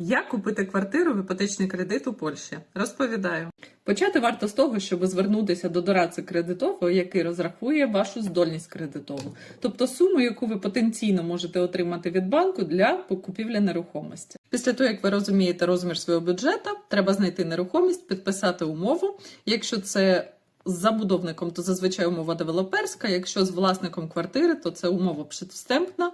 Як купити квартиру в іпотечний кредит у Польщі? Розповідаю. Почати варто з того, щоб звернутися до дорадця кредитового, який розрахує вашу здольність кредитову, тобто суму, яку ви потенційно можете отримати від банку для покупівлі нерухомості. Після того, як ви розумієте розмір свого бюджету, треба знайти нерухомість, підписати умову. Якщо це з забудовником, то зазвичай умова девелоперська. Якщо з власником квартири, то це умова пшитвстемпна.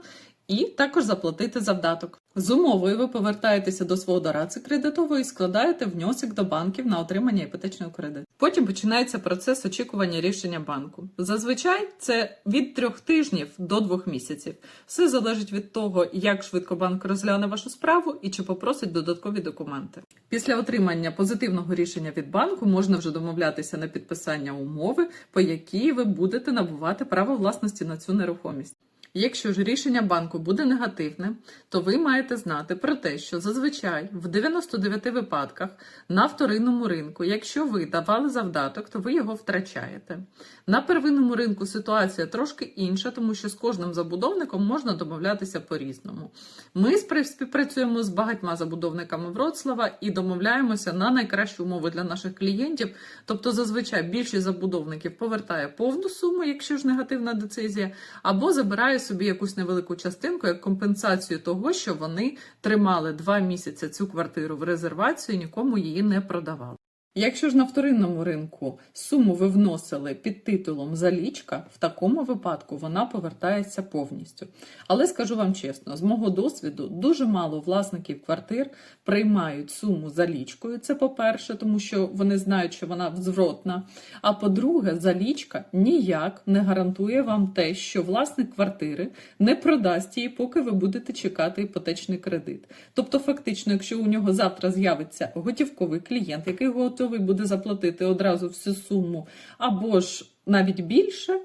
І також заплатити завдаток. З умовою ви повертаєтеся до свого дорадця кредитового і складаєте внесок до банків на отримання іпотечного кредиту. Потім починається процес очікування рішення банку. Зазвичай це від трьох тижнів до двох місяців. Все залежить від того, як швидко банк розгляне вашу справу і чи попросить додаткові документи. Після отримання позитивного рішення від банку можна вже домовлятися на підписання умови, по якій ви будете набувати право власності на цю нерухомість. Якщо ж рішення банку буде негативне, то ви маєте знати про те, що зазвичай в 99 випадках на вторинному ринку, якщо ви давали завдаток, то ви його втрачаєте. На первинному ринку ситуація трошки інша, тому що з кожним забудовником можна домовлятися по-різному. Ми співпрацюємо з багатьма забудовниками Вроцлава і домовляємося на найкращі умови для наших клієнтів. Тобто, зазвичай більшість забудовників повертає повну суму, якщо ж негативна децизія, або забирає собі якусь невелику частинку як компенсацію того, що вони тримали два місяці цю квартиру в резервацію, нікому її не продавали. Якщо ж на вторинному ринку суму ви вносили під титулом залічка, в такому випадку вона повертається повністю. Але скажу вам чесно, з мого досвіду дуже мало власників квартир приймають суму залічкою. Це по-перше, тому що вони знають, що вона взвротна. А по-друге, залічка ніяк не гарантує вам те, що власник квартири не продасть її, поки ви будете чекати іпотечний кредит. Тобто, фактично, якщо у нього завтра з'явиться готівковий клієнт, який готовий буде заплатити одразу всю суму, або ж навіть більше.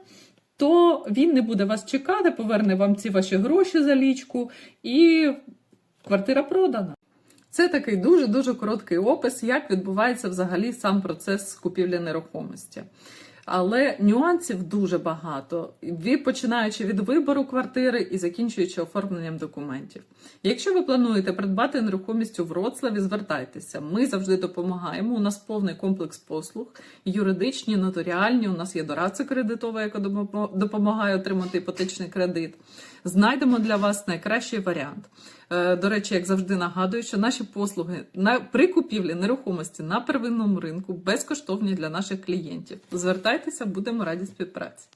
То він не буде вас чекати, поверне вам ці ваші гроші за лічку, і квартира продана. Це такий дуже дуже короткий опис, як відбувається взагалі сам процес купівлі нерухомості. Але нюансів дуже багато, починаючи від вибору квартири і закінчуючи оформленням документів. Якщо ви плануєте придбати нерухомість у Вроцлаві, звертайтеся. Ми завжди допомагаємо. У нас повний комплекс послуг, юридичні, нотаріальні. У нас є дорадця кредитова, яка допомагає отримати іпотечний кредит. Знайдемо для вас найкращий варіант. Е, До речі, як завжди нагадую, що наші послуги на при купівлі нерухомості на первинному ринку безкоштовні для наших клієнтів. Звертайтеся, будемо раді співпраці.